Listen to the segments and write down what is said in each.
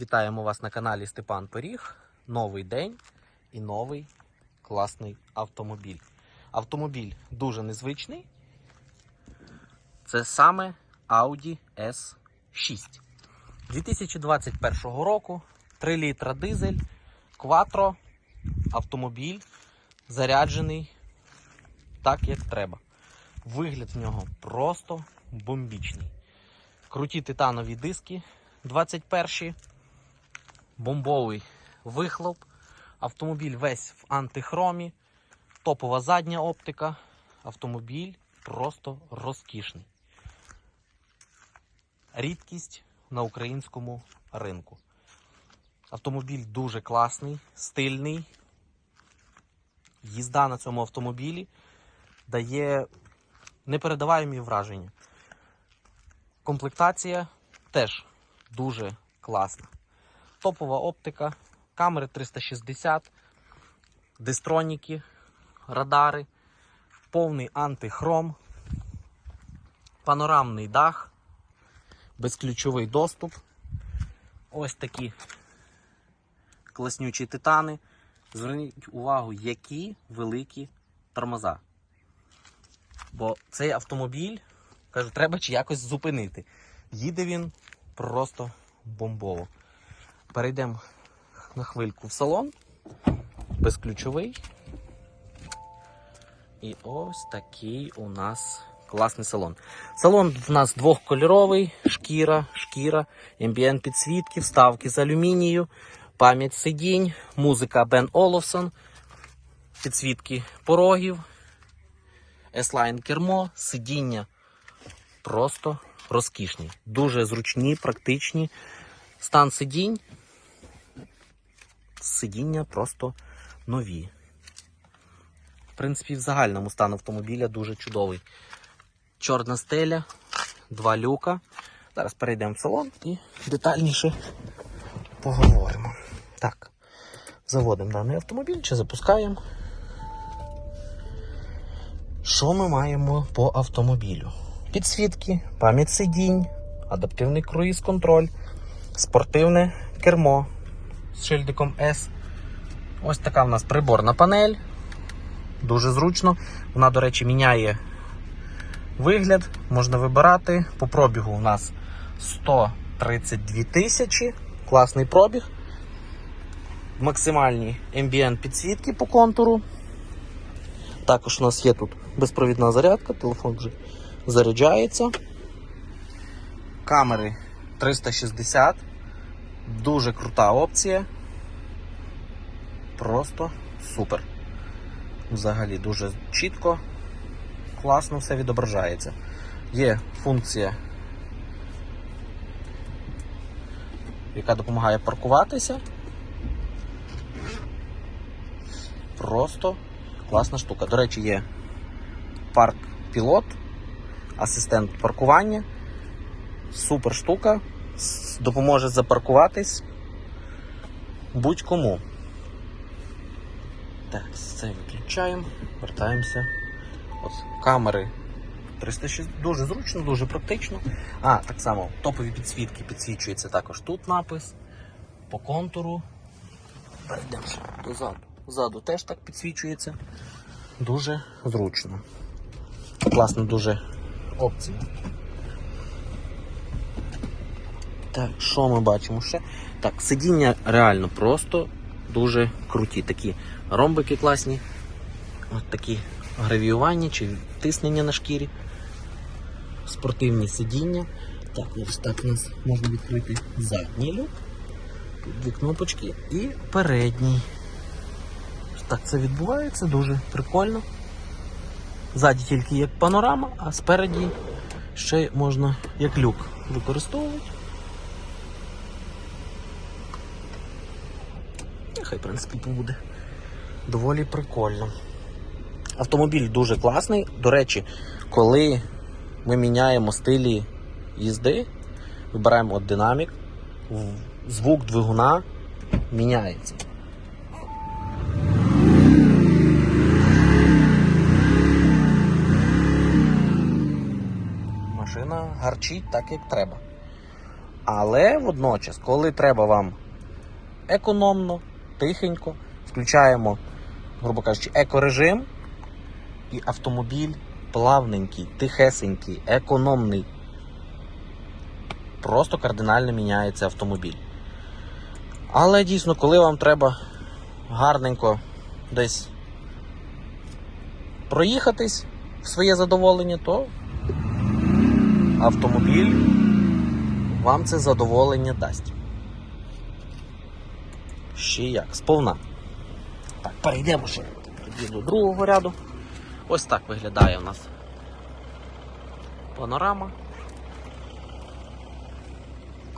Вітаємо вас на каналі Степан Пиріг. Новий день і новий класний автомобіль. Автомобіль дуже незвичний. Це саме Audi S6. 2021 року 3 літра дизель, Quattro, автомобіль заряджений так, як треба. Вигляд в нього просто бомбічний. Круті титанові диски 21 бомбовий вихлоп. Автомобіль весь в антихромі, топова задня оптика. Автомобіль просто розкішний. Рідкість на українському ринку. Автомобіль дуже класний, стильний. Їзда на цьому автомобілі дає непередаваємі враження. Комплектація теж дуже класна. Топова оптика, камери 360, дистроніки, радари, повний антихром, панорамний дах, безключовий доступ. Ось такі класнючі титани. Зверніть увагу, які великі тормоза. Бо цей автомобіль, кажу, треба чи якось зупинити. Їде він просто бомбово. Перейдемо на хвильку в салон. Безключовий. І ось такий у нас класний салон. Салон в нас двохкольоровий, шкіра, шкіра, ембієнт підсвітки, вставки з алюмінію, пам'ять сидінь, музика Бен Олофсон, підсвітки порогів, S-Line кермо, сидіння просто розкішні. Дуже зручні, практичні. Стан сидінь. Сидіння просто нові. В принципі, в загальному стан автомобіля дуже чудовий. Чорна стеля, два люка. Зараз перейдемо в салон і детальніше поговоримо. Так, заводимо даний автомобіль чи запускаємо. Що ми маємо по автомобілю? Підсвітки, пам'ять сидінь, адаптивний круїз-контроль, спортивне кермо з шильдиком S. Ось така в нас приборна панель. Дуже зручно. Вона, до речі, міняє вигляд, можна вибирати. По пробігу у нас 132 тисячі. Класний пробіг. Максимальні ambient підсвітки по контуру. Також у нас є тут безпровідна зарядка, телефон вже заряджається. Камери 360. Дуже крута опція. Просто супер. Взагалі дуже чітко, класно все відображається. Є функція, яка допомагає паркуватися. Просто класна штука. До речі, є парк пілот, асистент паркування. Супер штука. Допоможе запаркуватись будь-кому. Так, це виключаємо, вертаємося. От камери 360, дуже зручно, дуже практично. А, так само топові підсвітки підсвічується також тут напис. По контуру. Перейдемо ще дозаду. Ззаду теж так підсвічується. Дуже зручно. Класна дуже опція. Так, що ми бачимо ще? Так, сидіння реально просто дуже круті. Такі ромбики класні. От такі гравіювання чи тиснення на шкірі. Спортивні сидіння. Так, ось так у нас можна відкрити задній люк. Тут дві кнопочки і передній. Так це відбувається, дуже прикольно. Ззаді тільки як панорама, а спереді ще можна як люк використовувати. Нехай, в принципі, буде доволі прикольно. Автомобіль дуже класний. До речі, коли ми міняємо стилі їзди, вибираємо от динамік, звук двигуна міняється. Машина гарчить так, як треба. Але водночас, коли треба вам економно, тихенько, включаємо, грубо кажучи, екорежим, і автомобіль плавненький, тихесенький, економний. Просто кардинально міняється автомобіль. Але дійсно, коли вам треба гарненько десь проїхатись в своє задоволення, то автомобіль вам це задоволення дасть. Ще як, сповна. Так, перейдемо ще до другого ряду. Ось так виглядає у нас панорама.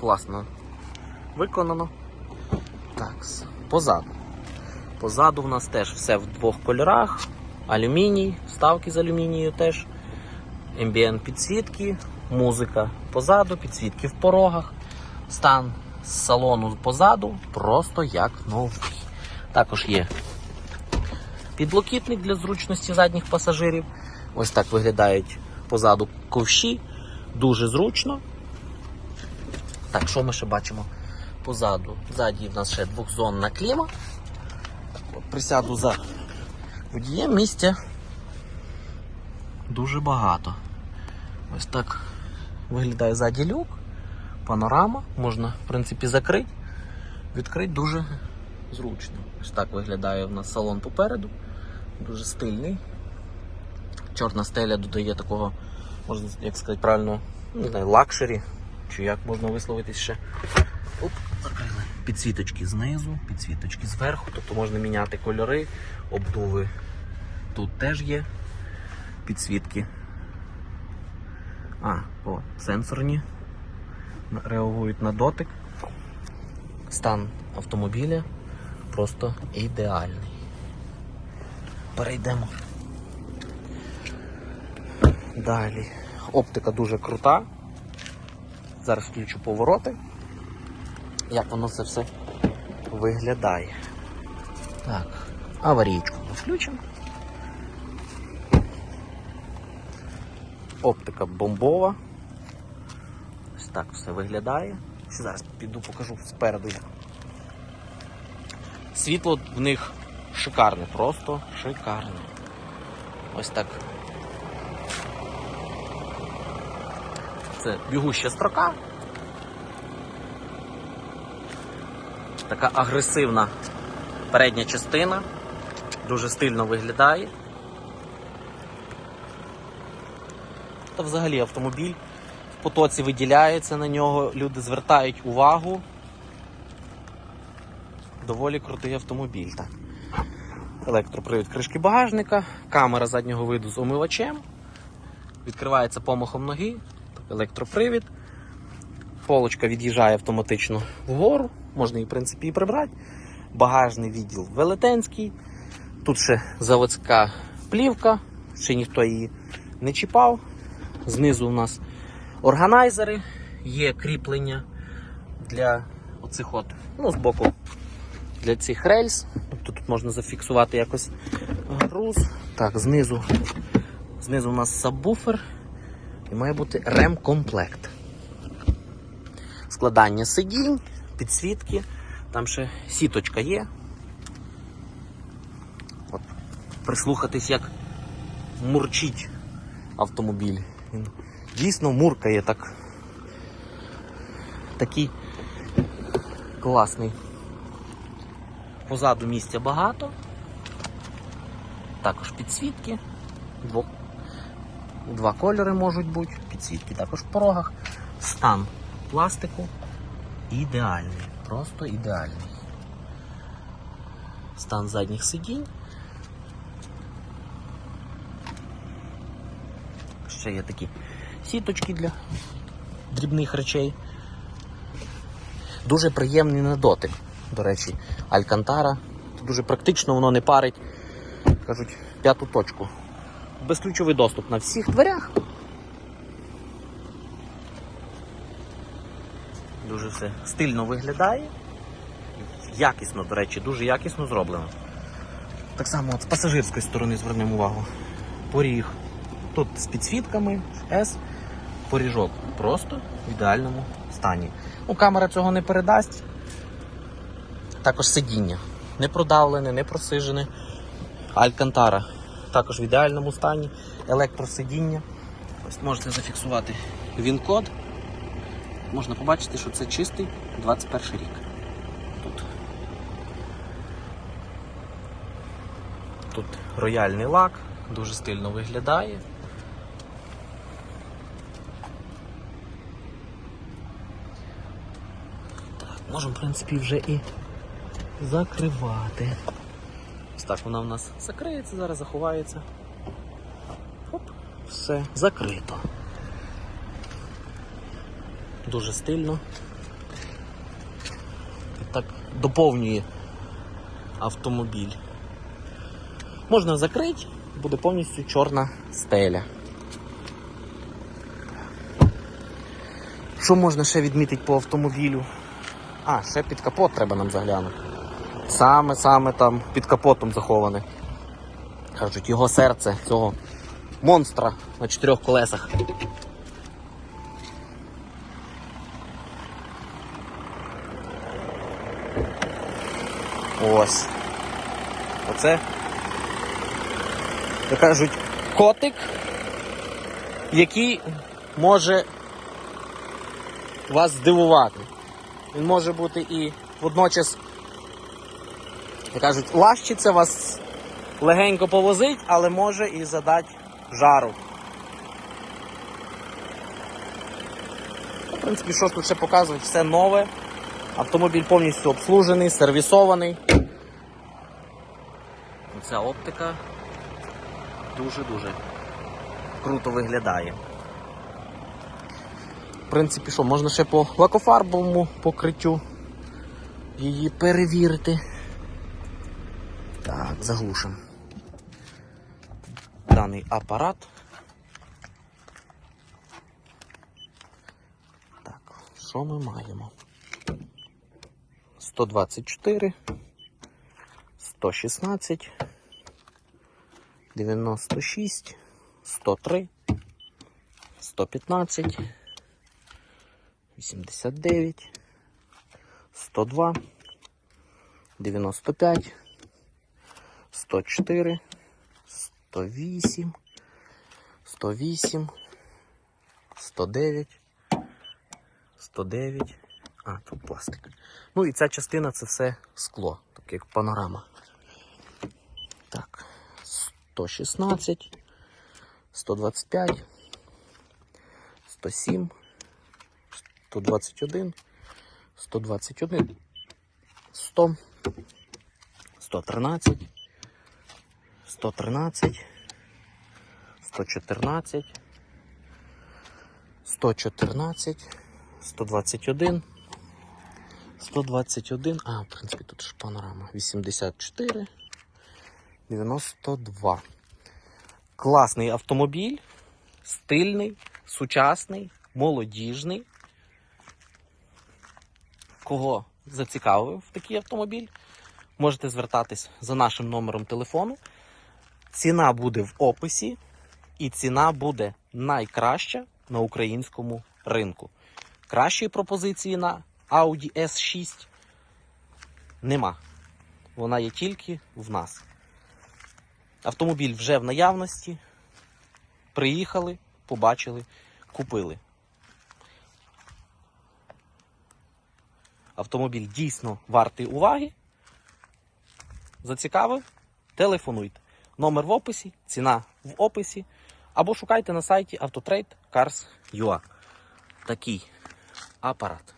Класно виконано. Так, позаду. Позаду в нас теж все в двох кольорах. Алюміній, вставки з алюмінію теж. Ембієнт підсвітки, музика позаду, підсвітки в порогах. Стан з салону позаду просто як новий. Також є підлокітник для зручності задніх пасажирів. Ось так виглядають позаду ковші. Дуже зручно. Так, що ми ще бачимо позаду? Ззаді в нас ще двохзонна кліма. Присяду за водієм місця дуже багато. Ось так виглядає ззаді люк, панорама, можна, в принципі, закрити. Відкрити дуже зручно. Ось так виглядає в нас салон попереду. Дуже стильний. Чорна стеля додає такого, можна як сказати правильно, не знаю, лакшері, чи як можна висловитись ще. Оп, закрили. Підсвіточки знизу, підсвіточки зверху, тобто можна міняти кольори, обдуви. Тут теж є підсвітки. А, о, сенсорні. Реагують на дотик. Стан автомобіля просто ідеальний. Перейдемо. Далі. Оптика дуже крута. Зараз включу повороти. Як воно це все виглядає. Так, аварійку ми включимо. Оптика бомбова. Так все виглядає. Ще зараз піду покажу спереду. Світло в них шикарне, просто шикарне. Ось так. Це бігуща строка. Така агресивна передня частина. Дуже стильно виглядає. Та взагалі автомобіль потоці виділяється на нього, люди звертають увагу. Доволі крутий автомобіль. Так. Електропривід кришки багажника, камера заднього виду з омивачем. Відкривається помахом ноги, електропривід. Полочка від'їжджає автоматично вгору, можна її в принципі і прибрати. Багажний відділ велетенський. Тут ще заводська плівка, ще ніхто її не чіпав. Знизу у нас органайзери, є кріплення для оцих от, ну, з боку для цих рельс. Тобто тут можна зафіксувати якось груз. Так, знизу, знизу у нас сабвуфер і має бути ремкомплект. Складання сидінь, підсвітки, там ще сіточка є. От, прислухатись, як мурчить автомобіль. Він дійсно муркає так. Такий класний. Позаду місця багато. Також підсвітки. Двох, два кольори можуть бути. Підсвітки також в порогах. Стан пластику ідеальний. Просто ідеальний. Стан задніх сидінь. Ще є такі сіточки для дрібних речей. Дуже приємний на дотик. До речі, Алькантара. Дуже практично воно не парить, кажуть, п'яту точку. Безключовий доступ на всіх дверях. Дуже все стильно виглядає. Якісно, до речі, дуже якісно зроблено. Так само от з пасажирської сторони звернемо увагу. Поріг. Тут з підсвітками S. поріжок просто в ідеальному стані. Ну, камера цього не передасть. Також сидіння. Не продавлене, не просижене. Алькантара також в ідеальному стані. Електросидіння. Ось можете зафіксувати він-код. Можна побачити, що це чистий 21 рік. Тут. Тут рояльний лак, дуже стильно виглядає. Можемо, в принципі, вже і закривати. Ось так вона в нас закриється, зараз заховається. Оп, все, закрито. Дуже стильно. Так доповнює автомобіль. Можна закрити, буде повністю чорна стеля. Що можна ще відмітити по автомобілю? А, ще під капот треба нам заглянути. Саме-саме там під капотом заховане. Кажуть, його серце цього монстра на чотирьох колесах. Ось. Оце. Як кажуть, котик, який може вас здивувати. Він може бути і водночас, як кажуть, лащиться вас легенько повозить, але може і задати жару. В принципі, що ж тут ще показують, все нове. Автомобіль повністю обслужений, сервісований. Ця оптика дуже-дуже круто виглядає. В принципі, що, можна ще по лакофарбовому покриттю її перевірити. Так, заглушимо даний апарат. Так, що ми маємо? 124, 116, 96, 103, 115, 89, 102, 95, 104, 108, 108, 109, 109. А, тут пластик. Ну і ця частина це все скло, так як панорама. Так, 116, 125, 107, 121, 121, 100, 113, 113, 114, 114, 121, 121, а, в принципі, тут ж панорама. 84, 92. Класний автомобіль, стильний, сучасний, молодіжний. Кого зацікавив такий автомобіль, можете звертатись за нашим номером телефону. Ціна буде в описі, і ціна буде найкраща на українському ринку. Кращої пропозиції на Audi S6 нема. Вона є тільки в нас. Автомобіль вже в наявності. Приїхали, побачили, купили. Автомобіль дійсно вартий уваги. Зацікавив? Телефонуйте. Номер в описі, ціна в описі. Або шукайте на сайті Autotrade Cars.ua. Такий апарат.